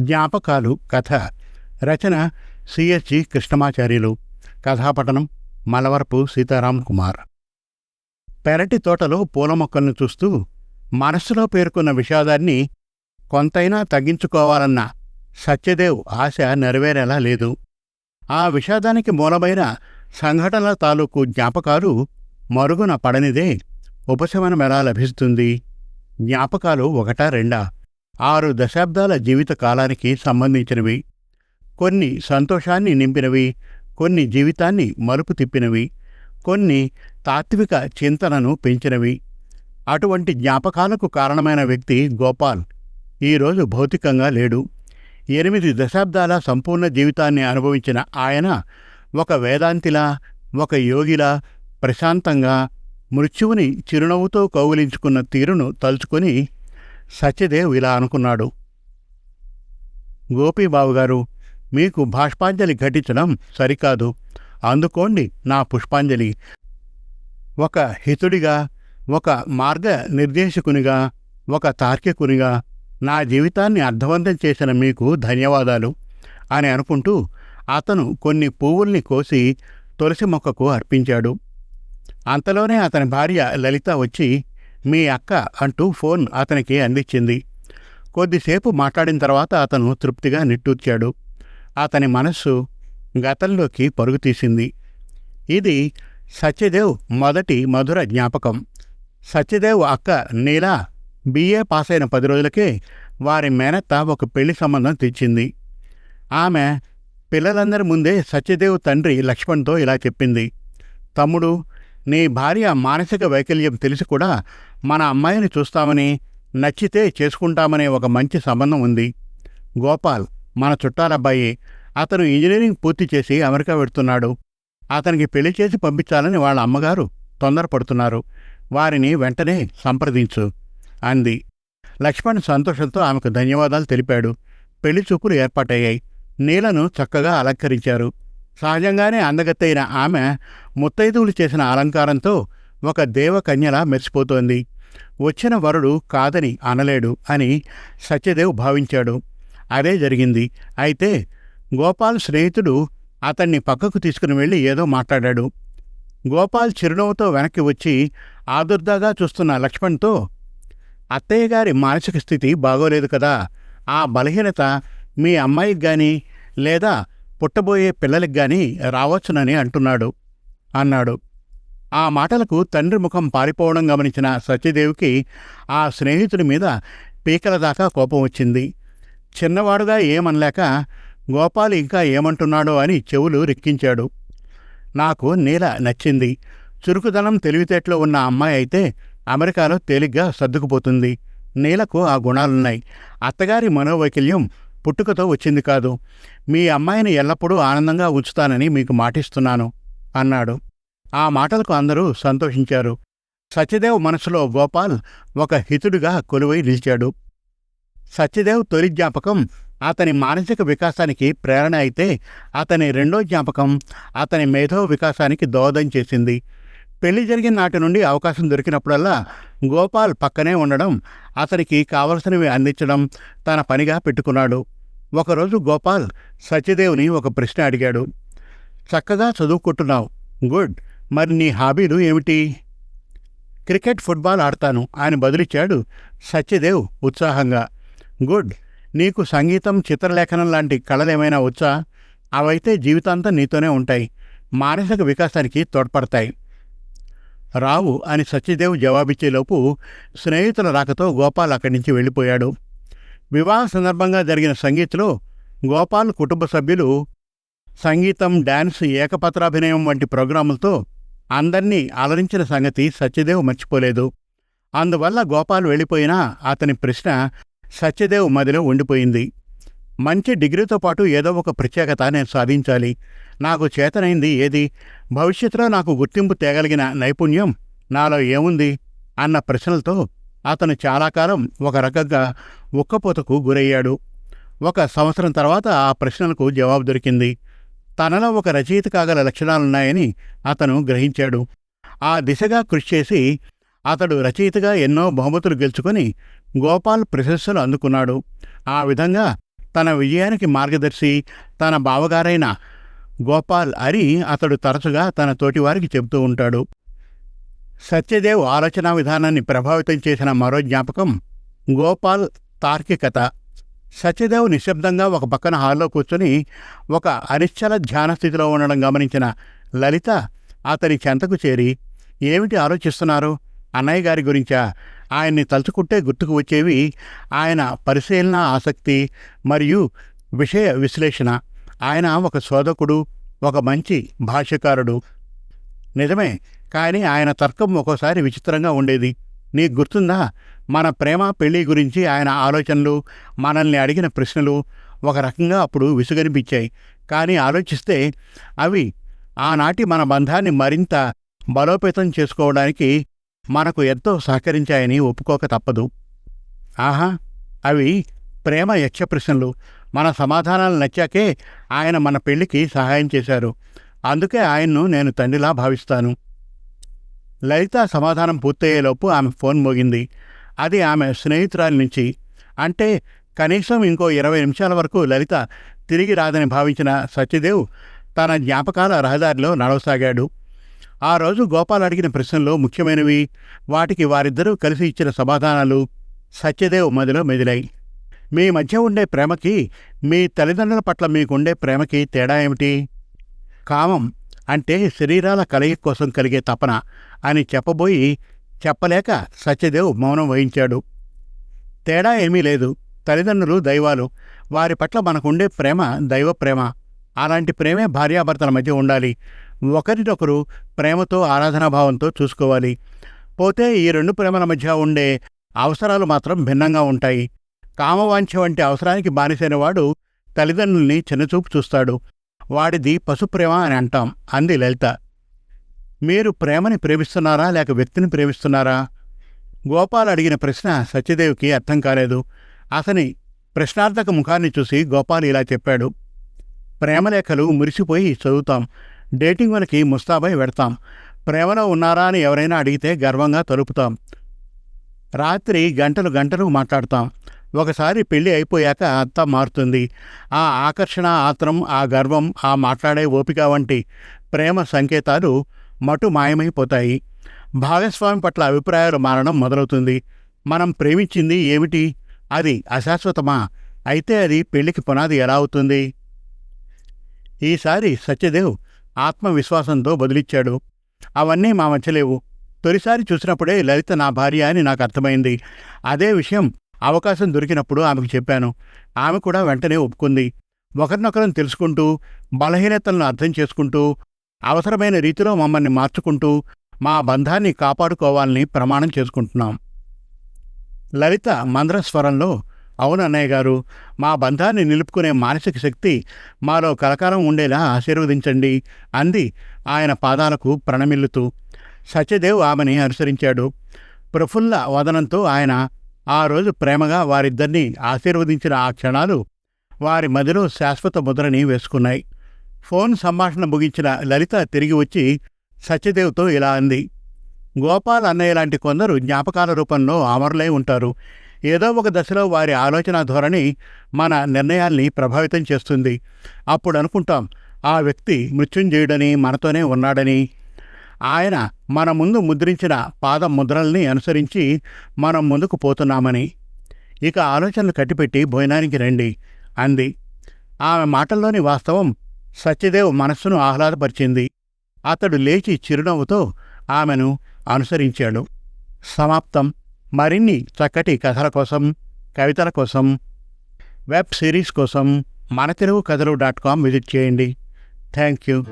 జ్ఞాపకాలు కథ రచన సిఎస్జి కృష్ణమాచార్యులు కథాపటనం మలవరపు సీతారాం కుమార్. పెరటి తోటలో పూల మొక్కలను చూస్తూ మనస్సులో పేర్కొన్న విషాదాన్ని కొంతైనా తగ్గించుకోవాలన్న సత్యదేవ్ ఆశ నెరవేరేలా లేదు. ఆ విషాదానికి మూలమైన సంఘటనల తాలూకు జ్ఞాపకాలు మరుగున పడనిదే ఉపశమనమెలా లభిస్తుంది? జ్ఞాపకాలు ఒకటా రెండా? ఆరు దశాబ్దాల జీవిత కాలానికి సంబంధించినవి. కొన్ని సంతోషాన్ని నింపినవి కొన్ని జీవితాన్ని మలుపు తిప్పినవి కొన్ని తాత్విక చింతనను పెంచినవి. అటువంటి జ్ఞాపకాలకు కారణమైన వ్యక్తి గోపాల్. ఈరోజు భౌతికంగా లేడు. ఎనిమిది దశాబ్దాల సంపూర్ణ జీవితాన్ని అనుభవించిన ఆయన ఒక వేదాంతిలా ఒక యోగిలా ప్రశాంతంగా మృత్యువుని చిరునవ్వుతో కౌగిలించుకున్న తీరును తలుచుకొని సత్యదేవ్ ఇలా అనుకున్నాడు. గోపీబాబు గారు మీకు భాష్పాంజలి ఘటించడం సరికాదు. అందుకోండి నా పుష్పాంజలి. ఒక హితుడిగా ఒక మార్గ నిర్దేశకునిగా ఒక తార్కికునిగా నా జీవితాన్ని అర్థవంతం చేసిన మీకు ధన్యవాదాలు అని అనుకుంటూ అతను కొన్ని పువ్వుల్ని కోసి తులసి మొక్కకు అర్పించాడు. అంతలోనే అతని భార్య లలిత వచ్చి మీ అక్క అంటూ ఫోన్ అతనికి అందించింది. కొద్దిసేపు మాట్లాడిన తర్వాత అతను తృప్తిగా నిట్టూర్చాడు. అతని మనస్సు గతంలోకి పరుగు తీసింది. ఇది సత్యదేవ్ మొదటి మధుర జ్ఞాపకం. సత్యదేవ్ అక్క నీలా బిఏ పాస్ అయిన పది రోజులకే వారి మేనత్త ఒక పెళ్ళి సంబంధం తెచ్చింది. ఆమె పిల్లలందరి ముందే సత్యదేవ్ తండ్రి లక్ష్మణ్తో ఇలా చెప్పింది. తమ్ముడు నీ భార్య మానసిక వైకల్యం తెలిసి కూడా మన అమ్మాయిని చూస్తామని నచ్చితే చేసుకుంటామనే ఒక మంచి సంబంధం ఉంది. గోపాల్ మన చుట్టాలబ్బాయి అతను ఇంజనీరింగ్ పూర్తి చేసి అమెరికా వెడుతున్నాడు అతనికి పెళ్ళి చేసి పంపించాలని వాళ్ళ అమ్మగారు తొందరపడుతున్నారు. వారిని వెంటనే సంప్రదించు అంది. లక్ష్మణ్ సంతోషంతో ఆమెకు ధన్యవాదాలు తెలిపాడు. పెళ్ళి చూపులు ఏర్పాటయ్యాయి. నీలను చక్కగా అలంకరించారు. సహజంగానే అందగత్తైన ఆమె ముత్తైదువులు చేసిన అలంకారంతో ఒక దేవకన్యలా మెరిసిపోతోంది. వచ్చిన వరుడు కాదని అనలేడు అని సత్యదేవ్ భావించాడు. అదే జరిగింది. అయితే గోపాల్ స్నేహితుడు అతన్ని పక్కకు తీసుకుని వెళ్ళి ఏదో మాట్లాడాడు. గోపాల్ చిరునవ్వుతో వెనక్కి వచ్చి ఆదుర్దాగా చూస్తున్న లక్ష్మణ్తో అత్తయ్య గారి మానసిక స్థితి బాగోలేదు కదా. ఆ బలహీనత మీ అమ్మాయికి కానీ లేదా పుట్టబోయే పిల్లలకి గాని రావచ్చునని అంటున్నాడు అన్నాడు. ఆ మాటలకు తండ్రి ముఖం పారిపోవడం గమనించిన సత్యదేవికి ఆ స్నేహితుడి మీద పీకల దాకా కోపం వచ్చింది. చిన్నవాడుగా ఏమనలేక గోపాల్ ఇంకా ఏమంటున్నాడో అని చెవులు రెక్కించాడు. నాకు నీల నచ్చింది. చురుకుదనం తెలివితేటలో ఉన్న అమ్మాయి అయితే అమెరికాలో తేలిగ్గా సర్దుకుపోతుంది. నీలకు ఆ గుణాలున్నాయి. అత్తగారి మనోవైకల్యం పుట్టుకతో వచ్చింది కాదు. మీ అమ్మాయిని ఎల్లప్పుడూ ఆనందంగా ఉంచుతానని మీకు మాటిస్తున్నాను అన్నాడు. ఆ మాటలకు అందరూ సంతోషించారు. సత్యదేవ్ మనసులో గోపాల్ ఒక హితుడిగా కొలువై నిలిచాడు. సత్యదేవ్ తొలి జ్ఞాపకం అతని మానసిక వికాసానికి ప్రేరణ అయితే అతని రెండో జ్ఞాపకం అతని మేధో వికాసానికి దోహదం చేసింది. పెళ్ళి జరిగిన నాటి నుండి అవకాశం దొరికినప్పుడల్లా గోపాల్ పక్కనే ఉండడం అతనికి కావలసినవి అందించడం తన పనిగా పెట్టుకున్నాడు. ఒకరోజు గోపాల్ సత్యదేవ్ని ఒక ప్రశ్న అడిగాడు. చక్కగా చదువుకుంటున్నావు. గుడ్. మరి నీ హాబీలు ఏమిటి? క్రికెట్ ఫుట్బాల్ ఆడతాను ఆయన బదులిచ్చాడు సత్యదేవ్ ఉత్సాహంగా. గుడ్. నీకు సంగీతం చిత్రలేఖనం లాంటి కళలేమైనా వచ్చా? అవైతే జీవితాంతం నీతోనే ఉంటాయి. మానసిక వికాసానికి తోడ్పడతాయి. రావు అని సత్యదేవ్ జవాబిచ్చేలోపు స్నేహితుల రాకతో గోపాల్ అక్కడి నుంచి వెళ్ళిపోయాడు. వివాహ సందర్భంగా జరిగిన సంగీత్లో గోపాల్ కుటుంబ సభ్యులు సంగీతం డాన్స్ ఏకపత్రాభినయం వంటి ప్రోగ్రాములతో అందర్నీ అలరించిన సంగతి సత్యదేవ్ మర్చిపోలేదు. అందువల్ల గోపాల్ వెళ్ళిపోయినా అతని ప్రశ్న సత్యదేవ్ మదిలో ఉండిపోయింది. మంచి డిగ్రీతో పాటు ఏదో ఒక ప్రత్యేకత నేను సాధించాలి. నాకు చేతనైంది ఏది? భవిష్యత్తులో నాకు గుర్తింపు తేగలిగిన నైపుణ్యం నాలో ఏముంది? అన్న ప్రశ్నలతో అతను చాలా కాలం ఒక రకంగా ఉక్కపోతకు గురయ్యాడు. ఒక సంవత్సరం తర్వాత ఆ ప్రశ్నలకు జవాబు దొరికింది. తనలో ఒక రచయిత కాగల లక్షణాలున్నాయని అతను గ్రహించాడు. ఆ దిశగా కృషి చేసి అతడు రచయితగా ఎన్నో బహుమతులు గెలుచుకొని గోపాల్ ప్రశంసలు అందుకున్నాడు. ఆ విధంగా తన విజయానికి మార్గదర్శి తన బావగారైన గోపాల్ అని అతడు తరచుగా తన తోటివారికి చెబుతూ ఉంటాడు. సత్యదేవ్ ఆలోచనా విధానాన్ని ప్రభావితం చేసిన మరో జ్ఞాపకం గోపాల్ తార్కికత. సత్యదేవ్ నిశ్శబ్దంగా ఒక పక్కన హాల్లో కూర్చొని ఒక అనిశ్చల ధ్యాన స్థితిలో ఉండడం గమనించిన లలిత అతని చెంతకు చేరి ఏమిటి ఆలోచిస్తున్నారు? అన్నయ్య గారి గురించా? ఆయన్ని తలుచుకుంటే గుర్తుకు వచ్చేవి ఆయన పరిశీలన ఆసక్తి మరియు విషయ విశ్లేషణ. ఆయన ఒక శోధకుడు ఒక మంచి భాష్యకారుడు. నిజమే కానీ ఆయన తర్కం ఒక్కోసారి విచిత్రంగా ఉండేది. నీకు గుర్తుందా? మన ప్రేమ పెళ్ళి గురించి ఆయన ఆలోచనలు మనల్ని అడిగిన ప్రశ్నలు ఒక రకంగా అప్పుడు విసుగనిపించాయి. కానీ ఆలోచిస్తే అవి ఆనాటి మన బంధాన్ని మరింత బలోపేతం చేసుకోవడానికి మనకు ఎంతో సహకరించాయని ఒప్పుకోక తప్పదు. ఆహా అవి ప్రేమ యక్ష ప్రశ్నలు. మన సమాధానాలు నచ్చాకే ఆయన మన పెళ్ళికి సహాయం చేశారు. అందుకే ఆయన్ను నేను తండ్రిలా భావిస్తాను. లలిత సమాధానం పూర్తయ్యేలోపు ఆమె ఫోన్ మోగింది. అది ఆమె స్నేహితురాలి నుంచి. అంటే కనీసం ఇంకో ఇరవై నిమిషాల వరకు లలిత తిరిగి రాదని భావించిన సత్యదేవ్ తన జ్ఞాపకాల రహదారిలో నడవసాగాడు. ఆ రోజు గోపాల్ అడిగిన ప్రశ్నలు ముఖ్యమైనవి వాటికి వారిద్దరూ కలిసి ఇచ్చిన సమాధానాలు సత్యదేవ్ మదిలో మెదిలాయి. మీ మధ్య ఉండే ప్రేమకి మీ తల్లిదండ్రుల పట్ల మీకుండే ప్రేమకి తేడా ఏమిటి? కామం అంటే శరీరాల కలయిక కోసం కలిగే తపన అని చెప్పబోయి చెప్పలేక సత్యదేవ్ మౌనం వహించాడు. తేడా ఏమీ లేదు. తల్లిదండ్రులు దైవాలు. వారి పట్ల మనకుండే ప్రేమ దైవ ప్రేమ. అలాంటి ప్రేమే భార్యాభర్తల మధ్య ఉండాలి. ఒకరినొకరు ప్రేమతో ఆరాధనాభావంతో చూసుకోవాలి. పోతే ఈ రెండు ప్రేమల మధ్య ఉండే అవసరాలు మాత్రం భిన్నంగా ఉంటాయి. కామవాంఛ వంటి అవసరానికి బానిసైన వాడు తల్లిదండ్రుల్ని చిన్నచూపు చూస్తాడు. వాడిది పశుప్రేమ అని అంటాం అంది లలిత. మీరు ప్రేమని ప్రేమిస్తున్నారా లేక వ్యక్తిని ప్రేమిస్తున్నారా? గోపాల్ అడిగిన ప్రశ్న సత్యదేవికి అర్థం కాలేదు. అతని ప్రశ్నార్థక ముఖాన్ని చూసి గోపాల్ ఇలా చెప్పాడు. ప్రేమలేఖలు మురిసిపోయి చదువుతాం. డేటింగ్ వనకి ముస్తాబై వెడతాం ప్రేమలో ఉన్నారా అని ఎవరైనా అడిగితే గర్వంగా తలుపుతాం. రాత్రి గంటలు గంటలు మాట్లాడతాం. ఒకసారి పెళ్ళి అయిపోయాక అంతా మారుతుంది. ఆ ఆకర్షణ ఆత్రం ఆ గర్వం ఆ మాట్లాడే ఓపిక వంటి ప్రేమ సంకేతాలు మటు మాయమైపోతాయి. భాగస్వామి పట్ల అభిప్రాయాలు మారడం మొదలవుతుంది. మనం ప్రేమించింది ఏమిటి? అది అశాశ్వతమా? అయితే అది పెళ్ళికి పునాది ఎలా అవుతుంది? ఈసారి సత్యదేవ్ ఆత్మవిశ్వాసంతో బదిలిచ్చాడు. అవన్నీ మా మధ్యలేవు తొలిసారి చూసినప్పుడే లలిత నా భార్య అని నాకు అర్థమైంది. అదే విషయం అవకాశం దొరికినప్పుడు ఆమెకు చెప్పాను. ఆమె కూడా వెంటనే ఒప్పుకుంది. ఒకరినొకరం తెలుసుకుంటూ బలహీనతలను అర్థం చేసుకుంటూ అవసరమైన రీతిలో మమ్మల్ని మార్చుకుంటూ మా బంధాన్ని కాపాడుకోవాలని ప్రమాణం చేసుకుంటున్నాం. లలిత మంద్రస్వరంలో అవును అన్నయ్య గారు మా బంధాన్ని నిలుపుకునే మానసిక శక్తి మాలో కలకాలం ఉండేలా ఆశీర్వదించండి అంది ఆయన పాదాలకు ప్రణమిల్లుతూ. సత్యదేవ్ ఆమెని అనుసరించాడు. ప్రఫుల్ల వదనంతో ఆయన ఆ రోజు ప్రేమగా వారిద్దరినీ ఆశీర్వదించిన ఆ క్షణాలు వారి మదిలో శాశ్వత ముద్రని వేసుకున్నాయి. ఫోన్ సంభాషణ ముగించిన లలిత తిరిగి వచ్చి సత్యదేవ్తో ఇలా అంది. గోపాల్ అన్నయ్య లాంటి కొందరు జ్ఞాపకాల రూపంలో అమరులై ఉంటారు. ఏదో ఒక దశలో వారి ఆలోచన ధోరణి మన నిర్ణయాల్ని ప్రభావితం చేస్తుంది. అప్పుడు అనుకుంటాం ఆ వ్యక్తి మృత్యుంజయుడని మనతోనే ఉన్నాడని ఆయన మన ముందు ముద్రించిన పాద ముద్రల్ని అనుసరించి మనం ముందుకు పోతున్నామని. ఇక ఆలోచనలు కట్టిపెట్టి భోజనానికి రండి అంది. ఆమె మాటల్లోని వాస్తవం సత్యదేవ్ మనస్సును ఆహ్లాదపరిచింది. అతడు లేచి చిరునవ్వుతో ఆమెను అనుసరించాడు. సమాప్తం. మరిన్ని చక్కటి కథల కోసం కవితల కోసం వెబ్ సిరీస్ కోసం మన తెలుగు కథలు డాట్ కామ్ విజిట్ చేయండి. Thank you.